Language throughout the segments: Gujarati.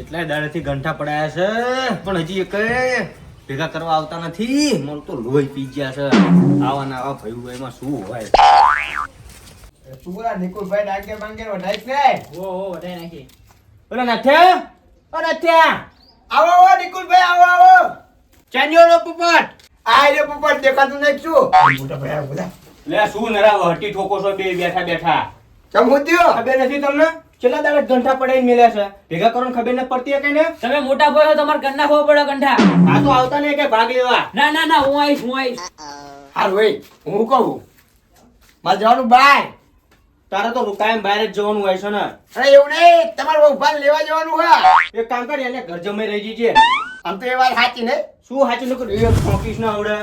કેટલાય દાડેથી ઘંટા પડાયા છે પણ હજી એક ભેગા કરવા આવતા નથી. મને તો લોહી પી ગયા છે. આવા ના આવા ભયું એમાં શું હોય? તું નિકુલભાઈ ડાંગે બાંગે વઢાઈ છે? ઓ ઓ વધારે નાખી. ઓલા નાથ્યા ઓ નાથ્યા આવો આવો નિકુલભાઈ આવો આવો! ચાન્યો નો પોપટ! આ રે પોપટ દેખાતું નહીં શું? મોટા ભાઈ બોલા લે શું નરા હટી ઠોકો છો બે બેઠા બેઠા. ચમ હું થયો? ખબર નથી તમને? છેલ્લા દાડે ગંઠા પડાઈને મેલ્યા છે? ભેગા કરવાની ખબર ન પડતી કે ને તમે મોટા ભાઈ હો તમારે ગંઠા નાખવો પડે ગંઠા. આ તો આવતા નહીં કે ભાગ લેવા? ના ના ના હું આવીશ હું આવીશ. હારું ભાઈ હું કહું? મારે જવાનું બાય. તારે તો કાયમ બહાર જ જવાનું હોય છે ને. અરે એવું નહીં તમારે ઊભા લેવા જવાનું હા. એક કામ કરી એને ઘર જમાઈ રહી જઈએ આમ તો એ વાત સાચી ને શું સાચી નકર એ ફોકીસ ના આવડે.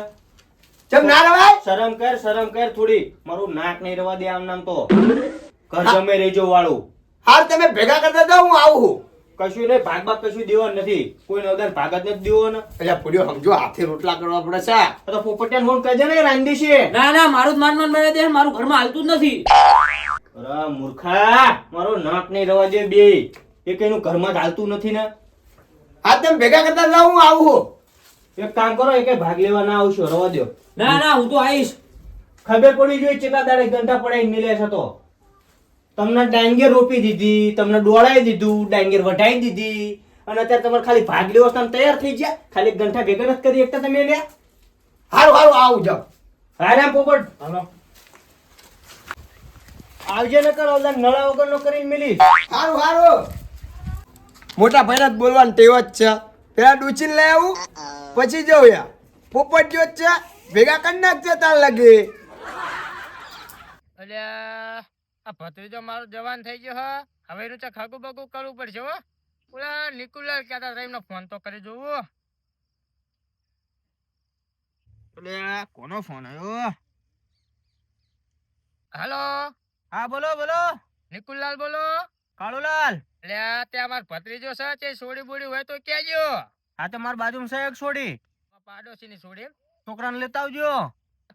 ચમ ના રવાય? શરમ કર શરમ કર થોડી. મારું નાક નહીં રવા દે આમ નામ તો. ઘર જમે રહેજો વાળું. હાર તમે ભેગા કરતા જાઓ હું આવું કશું નહીં ભાગ ભાગ કશું દેવો નથી. કોઈ નગર ભાગ જ નથી દેવો ને એટલે પૂર્યો સમજો હાથે રોટલા કરવા પડે છે. તો પોપટિયા ફોન કહેજે ને રાંધી છે. ના ના મારું જ માન માન મને દે મારું ઘરમાં હાલતું જ નથી. અરે મૂર્ખા મારો નાક નહીં રવા દે બે. એ કઈનું ઘરમાં જ હાલતું નથી ને. હા તમે ભેગા કરતા જાઓ હું આવું એક કામ કરો એ ભાગ લેવા ના આવશો રવા દો. ના ના હું તો આવીશ. ખબર પડી જોઈએ ચેતા દાડે ઘંટા પડાઈને મિલે છે તો. તમને ડાંગેર રોપી દીધી તમને ડોળાઈ દીધું ડાંગેર વઢાઈ દીધી. અને અત્યારે તમારે ખાલી ભાગ લેવો તમે તૈયાર થઈ ગયા. ખાલી એક ભેગા નથી કરી એકતા તમે લ્યા હારું હારું આવું જાઓ. હારામ પોપટ. હાલો. આવજે ને કરો ઓલા નળા વગર નો કરીને મિલી. હારું હારું. મોટા ભાઈને જ બોલવાનું ટેવ જ છે. પેલા ડૂચીને લઈ આવું પછી જવું યા પોપટ જો જ છે ભેગા કરી નાખજે તાર લાગે. અલ્યા. આ ભત્રીજો મારો જવાન થઈ ગયો હ. હવે એનું ચા ખાગું બગું કરવું પડશે હો. ઓલા નિકુલાલ કહેતા હતા એમનો ફોન તો કરી જોવો એટલે કોનો ફોન આવ્યો? હાલો. હા બોલો બોલો. નિકુલલાલ બોલો. કાળુલાલ. એટલે તે અમાર ભત્રીજો છે તે સોડી બોડી હોય તો કહેજો હા તો મારા બાજુમાં છે એક સોડી પાડોશી ની સોડી છોકરાને લેતા આવજો.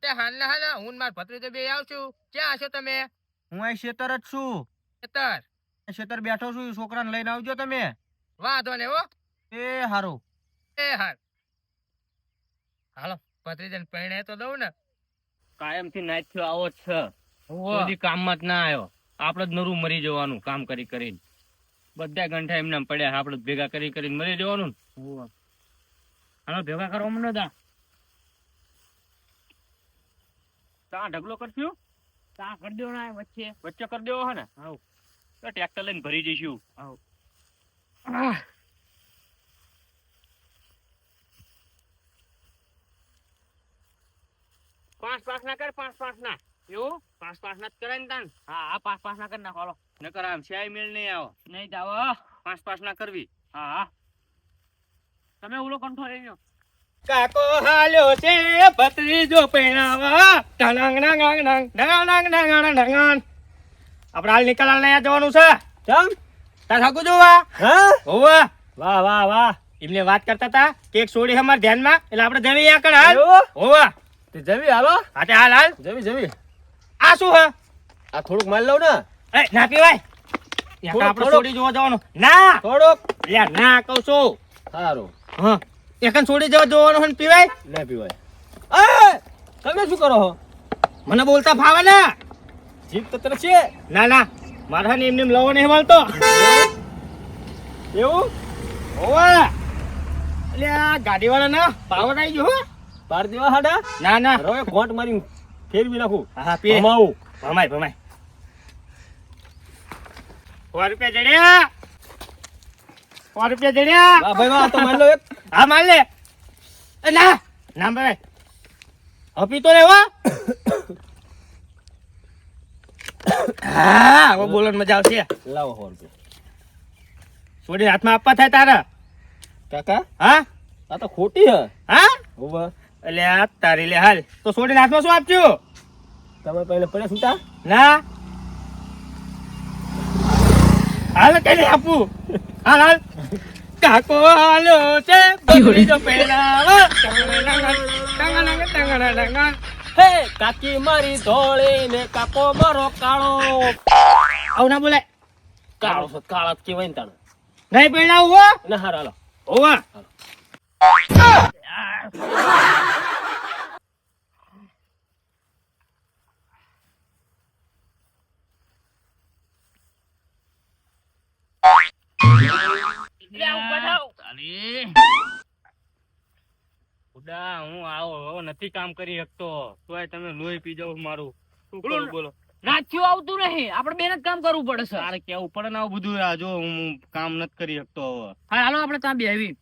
તે હાલ ને હાલ હું મારા માર ભત્રીજો બે આવશું. ક્યાં હશો તમે? હું અહીં શેતર જ છું. ખેતર શેતર બેઠો છું છોકરાને લઈને આવજો તમે. વાંધો ને હો. એ હારું. એ હાર. હાલો ભત્રીજાને પરણે તો દઉં ને. કાયમથી નાઈટ થયો આવો છ. સુધી કામમાં જ ના આવ્યો. આપણે જ નરું મરી જવાનું કામ કરી કરીને. બધા ગંઠા એમને એમ પડ્યા આપણે ભેગા કરી કરીને મરી જવાનું હાલો ભેગા કરો મને તા ઢગલો કરશું? તા કરી દો ને વચ્ચે. વચ્ચે કરી દેવો હે ને? હાઉ તો ટ્રેક્ટર લઈને ભરી જઈશું. હાઉ પાંચ પાંચ ના કર પાંચ પાંચ ના. એવું? પાંચ પાંચ ના જ કરાય ને તાન? હા હા પાંચ પાંચ ના કરી નાખો હાલો. નકર આમ છે મેળ નહીં આવો. નહીં જાવ પાંચ પાંચ ના કરવી. હા હા. તમે ઓલો કંઠો લઈ લો કાકો હાલ્યો છે ભત્રીજો પહેણાવા ઢણાંગ ડાંગ ડાંગ ડાંગ ડાંગ ડાંગ ડાંગ આપણે હાલ નિકાલ લઈ જવાનું છે. ચમ? તા ઠાકુ જોવા હા? વાહ વાહ વાહ. એમને વાત કરતા હતા કે એક સોડી અમાર ધ્યાનમાં એટલે આપણે જવી આગળ હાલ. હોવા. તે જવી હાલો. હા તે હાલ હાલ. જવી જવી આ શું હા? આ થોડુંક માલ લઉં ને. એ ના પીવાય. આપણે સોડી જોવા જવાનું. ના. થોડુંક. યાર ના કહું છું. સારું. હા. એકન છોડી જવા જોવાનું હોય પીવાય? ના પીવાય. એ તમે શું કરો મને બોલતા ફાવે ને? જીભ તો તને છે. ના ના મારા ને એમને એમ લવો નહીં મળતો એવું? ઓવા એટલે આ ગાડી વાળા ના પાવર આવી ગયો હો. પાર દેવા હાડા? ના ના. હવે ગોટ મારી ફેરવી નાખું. હા હા પી ભમાવું. ભમાય ભમાય. સો રૂપિયા જડ્યા. સો રૂપિયા જડ્યા. ભાઈ વાહ તો માન લો એક. હા માલ લે. ના. ના ભાઈ હપી તો રે વા હા હવે બોલવાની મજા આવશે. લાવો હોર રૂપિયા. છોડી હાથમાં આપવા થાય તારા. કાકા? હા? આ તો ખોટી હે. હા? ઊભા. એટલે આ તારી લે હાલ. તો છોડી હાથમાં શું આપજો? તમે પહેલે પડે છૂટા? ના. હાલ કઈ આપું. હાલ હાલ. કાકો હાલો છે બકરી જો પહેરાવા ટંગણ ટંગણ ટંગણ હે કાકી મારી ધોળી ને કાકો મારો કાળો આવું ના બોલાય કાળો છે કાળા જ કહેવાય ને તાણે નહીં પહેણાવું હો ના હાર હાલો હોવા ઉડા હું આવો નથી કામ કરી શકતો. તોય તમે લોહી પી જાવ મારું. શું કરું બોલો. નાથ્યું આવતું નહીં. આપણે બેન જ કામ કરવું પડે છે તારે કેવું પડે ને આવું બધું? આ જો હું કામ નથી કરી શકતો હવે. હા હાલો આપણે ત્યાં બેવી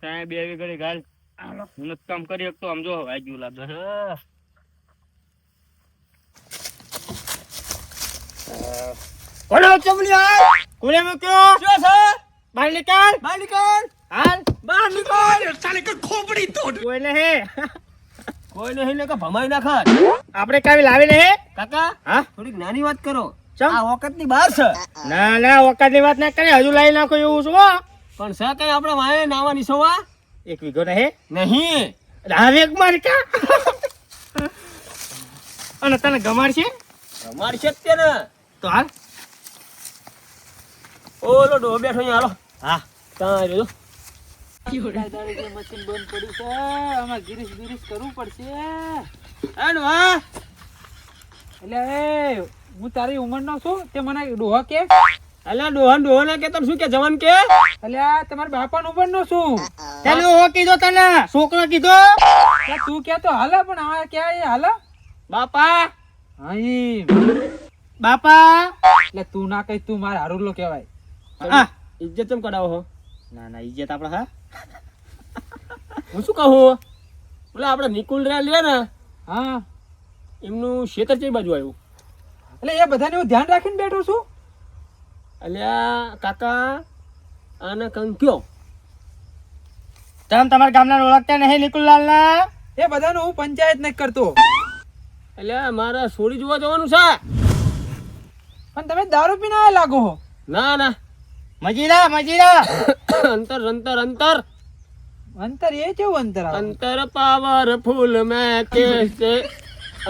ત્યાં બેવી ઘડી ગાલ હું નથી કામ કરી શકતો. આમ જો આવી ગયું લાગે. છે. ચમલી કોને મૂક્યો? શું છે? બહાર નીકળ બહાર નીકળ હાલ. બહાર નીકળ. સાલે કે ખોપડી તોડ. કોઈ નહીં. કોઈ નહીં ને કે ભમાઈ નાખા આપણે કાવી લાવી નહીં કાકા હા? થોડીક નાની વાત કરો? આ વખતની બહાર છે. ના ના વખતની વાત ના કરે હજુ લાવી નાખો એવું શું પણ છે કઈ આપણે વાય નાવા સવા? એક વીઘો નહીં નહીં. રાવે એક માર કા? અને તને ગમાડશે છે? જ તે ને હાલ. ઓલો ડો બેઠો અહીંયા હાલો. હા. ત્યાં રહ્યો મશીન બંધ પડ્યું છે આમાં ગિરીશ ગિરીશ કરવું પડશે. આનું એટલે હું તારી ઉંમરનો છું તે મને ડોહો કે. અલ્યા ડોહન ડોહન કે તમે શું કે જવાન કે? અલ્યા તમારા બાપા ઉંમરનો છું. ચાલો હો કીધો તને છોકરો કીધો. તું કે તો હાલે પણ આ કે હાલે. બાપા. હા બાપા. એટલે તું ના કઈ તું મારે હારુલો કહેવાય. ઇજ્જત કેમ કરાવો હો? ના ના ઇજ્જત આપણે હા? હું શું કહું? બોલે આપણે નિકુલ રહ્યા લે ને હા એમનું ખેતર કઈ બાજુ આવ્યું. એટલે એ બધાને હું ધ્યાન રાખીને બેઠો છું? અલ્યા કાકા આને કંક્યો. તમે તમારા ગામના ઓળખતા નહીં નિકુલલાલ ના એ બધાનું હું પંચાયત નહીં કરતો. એટલે મારે સોડી જોવા જવાનું છે. પણ તમે દારૂ પીને લાગો ના ના. મજીરા મજીરા. અંતર અંતર અંતર. અંતર એ કેવું અંતર અંતર પાવર ફૂલ મેં કેસે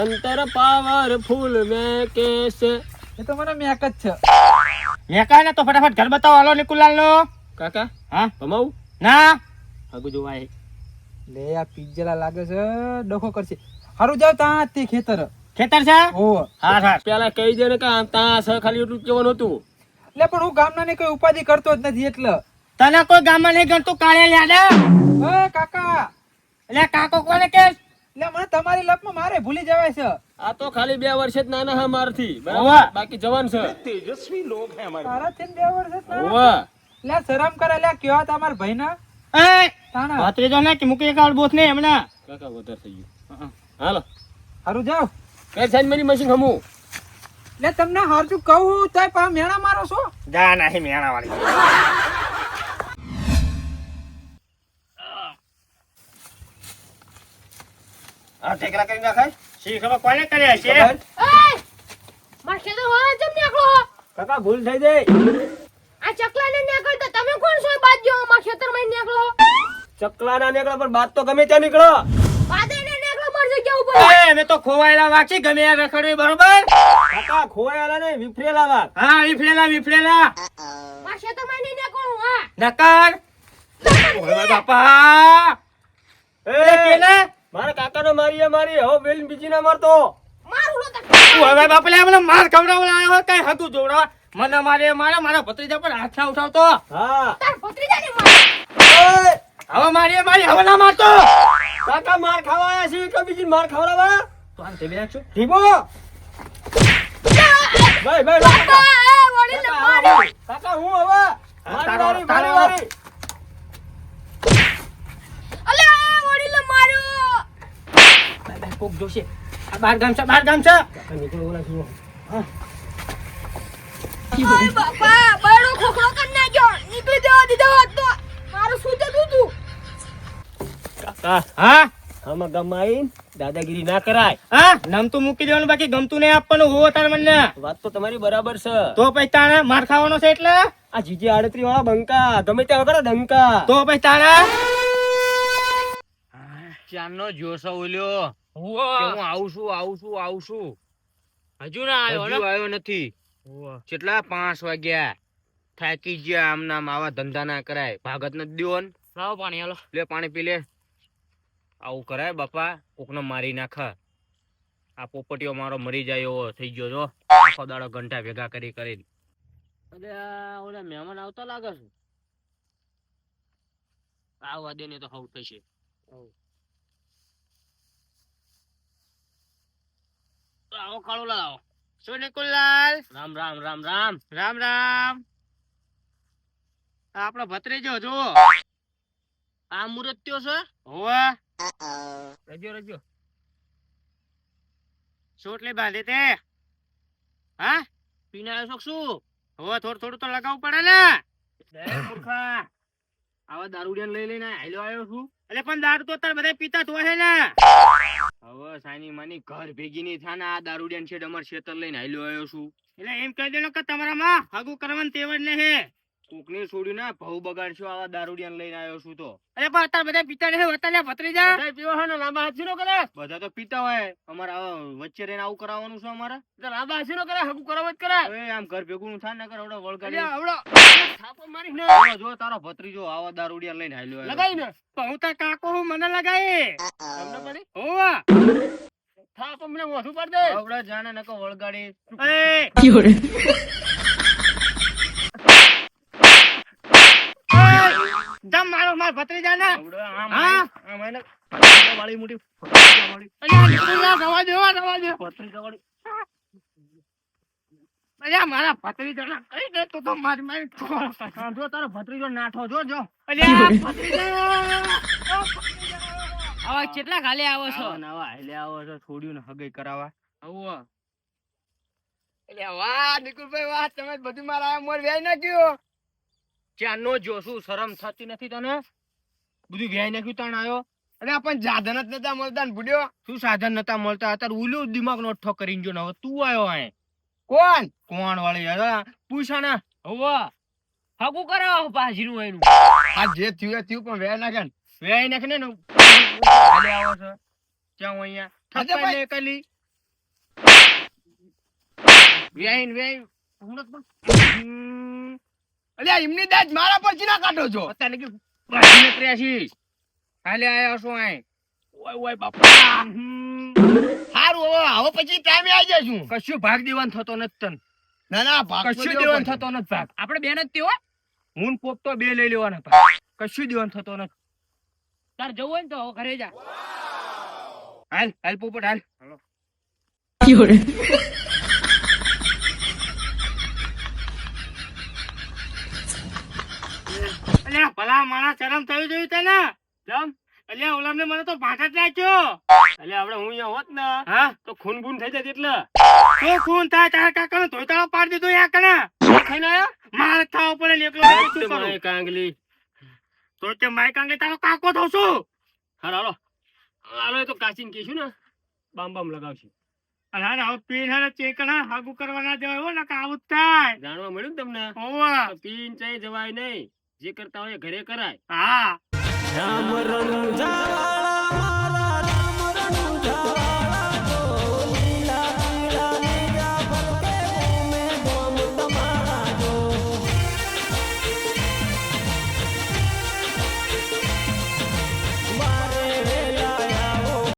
અંતર પાવર ફૂલ મેં કેસે એ તો મને મેક જ છે. મેં કહે ને તો ફટાફટ ઘર બતાવો. હાલો નિકુલાલ નો કાકા હા? ભમાવું ના. હગુ જોવાય લે આ પિજ્જલા લાગે છે. ડોખો કરશે. હારું જાવ ત્યાં તે ખેતર. ખેતર છે? ઓ હા હા. પેલા કહી દે ને કે તાં છે ખાલી એટલું કેવાનું હતું. એટલે પણ હું ગામના ને કોઈ ઉપાધિ કરતો જ નથી એટલે. તને કોઈ ગામમાં નહીં ગણતું કાળે લ્યાડા એ કાકા. એટલે કાકો કોને કે? એટલે મને તમારી લપમાં મારે ભૂલી જવાય છે. આ તો ખાલી બે વર્ષ જ નાના હા મારથી બરાબર? બાકી જવાન છે. તારા છે બે વર્ષ જ નાના? હોવે. લે શરમ કરે લે કયો તમારા ભાઈ ના એ તાના. ભત્રીજો ને કે મૂકી એકાવડ બોથ નહીં હમણાં કાકા વધાર થઈ ગયું. હાલો. હારું જાવ કે સાઈન મેની મશીન ખમું એટલે તમને હારતું કહું તોય પણ મેણા મારો છો? જા નહીં મેણા વાળી. આ ઠેકરા કરી નાખાય? શી કોને કર્યા છે? ખેતર જેમ નીકળો કાકા ભૂલ થઈ જાય આ ચકલાને નીકળતા તમે કોણ છો? બાજુ મારા ખેતરમાં નીકળો. ચકલા ના નીકળે પણ બાદ તો ગમે ત્યાં નીકળો નીકળો. મારી જગ્યા ઉપર એ મેં તો ખોવાયેલા વાંચી ગમે આ રખડવી બરોબર? કાકા ખોવાયેલા ને વિફરેલા વાત હા નકર. ઓય બાપા. એ કેને? મારા કાકા ને મારી મારી હવે બેલ બીજી ના મારતો. મારું લો તો. ઓય બાપા લે મને માર ખવડાવવા આવ્યો કઈ હતું જોડા મને મારે મારે મારા ભત્રીજા પર હાથ ના ઉઠાવતો. હા. તાર ભત્રીજાને માર. હવે મારી મારી હવે ના મારતો. કાકા માર ખાવા આયા છે? કે બીજી માર ખવડાવવા તો આમ તેડી રાખજો ધીમો ભાઈ ભાઈ ભાઈ. આ, એ વડીલને માર્યો કાકા હું હવે? મારી વારી, મારી. વારી. અલે આ વડીલને માર્યો બાય બાય કોક જોશે. આ બાર ગામ છે બાર ગામ છે. કાકા નીકળો ઓલા જુઓ. ઓય બાપા બડો ખોખરો કરી નાખ્યો. નીકળી જવા દીધો હોત તો મારું શું જતું તું કાકા હા? આમાં ગામમાં દાદાગીરી ના કરાય. હા? નામ તો મૂકી દેવાનું બાકી ગમતું નહીં આપવાનું હોવો તાર મને વાત તો તમારી બરાબર છે. તો પછી તાણા માર ખાવાનો છે એટલે? આ જીજી આડત્રી વાળા બંકા ગમે ત્યાં વગર ડંકા. તો પછી તાણે? ચારનો જોશો ઓલ્યો? હું આવું છું આવું છું આવું છું? હજુ ના હજુ આવ્યો નથી. કેટલા? પાંચ વાગ્યા. થાકી ગયા આમ નામ આવા ધંધા ના કરાય. ભાગત નથી દેવો ને? લાવો પાણી હાલો. લે પાણી પી લે. આવું કરાય બાપા કોકને મારી નાખ. આ પોપટીઓ મારો મરી જાય એવો થઈ ગયો જો. આખો દાડો ઘંટા ભેગા કરી કરીને. અરે ઓલા મહેમાન આવતા લાગે છે. આવવા દે ને તો હવ થશે. આવો કાળો લાવો શું નિકુલલાલ રામ રામ રામ રામ. રામ રામ. આ આપણો ભત્રીજો જો આ મુરત્યો છે. હોવા. રજો રજો. ચોટલે બાંધે તે. હા? પીને આવ્યો છો શું? હવે થોડું થોડું તો લગાવવું પડે ને. મૂર્ખા. આવા દારૂડિયાને લઈ લઈને હાલ્યો આવ્યો છું. એટલે પણ દારૂ તો તાર બધા પીતા તો હે ને. હવે સાની માની ઘર ભેગી ની થાને આ દારૂડિયા છે અમાર છેતર લઈને હાલ્યો આવ્યો છું. એટલે એમ કહી દેલો કે તમારામાં હગું કરવાનું તેવડ ને હે. કોકની છોડી ના ભવ બગાડશો આવા દારૂડિયાને લઈને આવ્યો છું તો. અરે પણ અત્યારે બધા પીતા નહીં વતાલ્યા ભત્રીજા? બધા પીવા હોય ને લાંબા હાથ શીનો કરે. બધા તો પીતા હોય. અમારે વચ્ચે રહીને આવું કરાવવાનું છે અમારે? લાંબા હાથ શીનો કરે હગું કરાવ જ હવે આમ ઘર ભેગું થાય ને કરે આવડો વળગાડી. આવડો. થાપો મારી ને. જો, જો તારો ભત્રીજો આવા દારૂડિયા લઈને હાલ્યો લગાઈ ને. તો હું તાર કાકો હું મને લગાઈ. તમને પડી? હોવા. થાપ મને મોઢું પર દે. આવડે જાણે નકો વળગાડી. એ દમ મારો માર ભત્રીજા ને? હા? વાળી મોટી અલ્યા દવા દેવા દે. ભત્રીજા વાળી અલ્યા મારા ભત્રીજો ના કઈ દે તો તો મારી મારી જો તારો ભત્રીજો નાઠો જો જો. અલ્યા ભત્રીજો. આવા કેટલા ખાલી આવો છો? નવા એટલે આવો છો છોડ્યું ને હગઈ કરાવવા. આવો. એટલે વાહ નિકુલભાઈ વાહ તમે બધું મારા મોર વ્યાય નાખ્યો. ક્યાંનો જોશું શરમ થતી નથી તને? બધું વ્યાય નાખ્યું તાણ આવ્યો અરે આપણ સાધન જ નતા મળતા ને ભૂલ્યો શું સાધન નતા મળતા? અત્યારે ઉલ્યું દિમાગ નો ઠો કરીને જો હવે તું આવ્યો આય. કોણ? કોણ વાળી યાર પૂછા ને હવે. હગું કરાવો એનું. આ જે થયું થયું પણ વ્યાય નાખે ને. વ્યાય નાખે ને હાલે આવો છો. ક્યાં હું અહીંયા? થપ્પા ને કલી વ્યાય વ્યાય. અલ્યા એમની દાજ મારા પર ચીના કાઢો છો. અત્યારે કે ત્ર્યાસી. હાલે આયા છો આય. ઓય ઓય બાપા. હારું હવે હવે પછી ટાઈમે આવી જશું કશું ભાગ દેવાન થતો નથી તન. ના ના ભાગ કશું દેવાન થતો નથી ભાગ. આપણે બેન જ તેવો હું. પોપ તો બે લઈ લેવાના ભાગ. કશું દેવાન થતો નથી. તાર જવું હોય ને તો હવે ઘરે જા. હાલ હાલ પોપટ હાલ. અલ્યા ભલા મારા શરમ થયું જોયું તને જમ અલ્યા ઓલામને મને તો ભાંઠા જ નાખ્યો. અલ્યા આપણે હું અહીંયા હોત ને હા? તો ખૂન બૂન થઈ જાય એટલે. શું ખૂન થાય? તારા કાકાનો ધોતાળો પાડી દીધો યા કને? ખાઈને આયો? મારે ખાવો પડે એકલો એકલો શું કરું? કાંગલી. તો તે માય કાંગલી તારો કાકો થઉં છું હાલો હાલો. હાલો એ તો કાચીને કહીશું ને. બામ બામ લગાવશું. અરે હવે પીન હે ચેકણા હાગુ કરવાના જવાય હો ને કે આવું જ થાય. જાણવા મળ્યું તમને? હોવા. પીન ચાઈ જવાય નહીં. જે કરતા હોય ઘરે કરાય. હા. રામ રંજાવાળા રામ રંજાવાળા